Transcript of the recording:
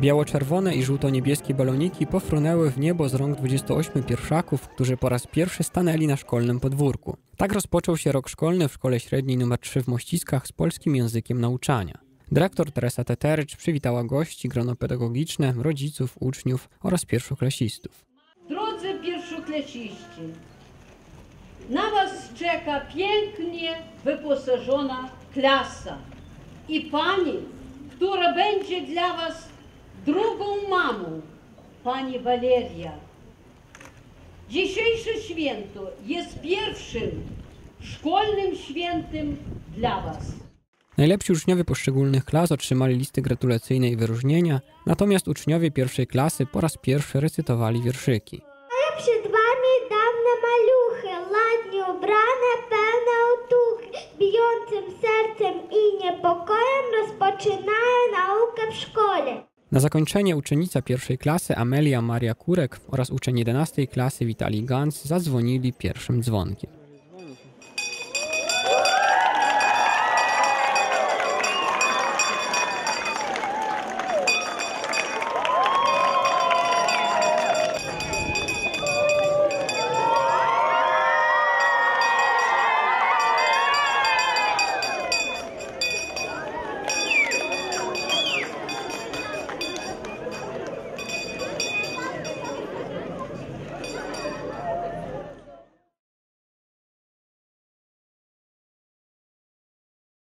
Biało-czerwone i żółto-niebieskie baloniki pofrunęły w niebo z rąk 28 pierwszaków, którzy po raz pierwszy stanęli na szkolnym podwórku. Tak rozpoczął się rok szkolny w szkole średniej nr 3 w Mościskach z polskim językiem nauczania. Dyrektor Teresa Teterycz przywitała gości, grono pedagogiczne, rodziców, uczniów oraz pierwszoklasistów. Drodzy pierwszoklasiści, na Was czeka pięknie wyposażona klasa i pani, która będzie dla Was drugą mamą, pani Waleria. Dzisiejsze święto jest pierwszym szkolnym świętem dla Was. Najlepsi uczniowie poszczególnych klas otrzymali listy gratulacyjne i wyróżnienia, natomiast uczniowie pierwszej klasy po raz pierwszy recytowali wierszyki. Я przed wami dawne maluchy, ładnie ubrane, pełne otuchy, bijącym sercem i niepokojem rozpoczynają naukę w szkole. Na zakończenie uczennica pierwszej klasy Amelia Maria Kurek oraz uczeń 11 klasy Witali Gans zadzwonili pierwszym dzwonkiem.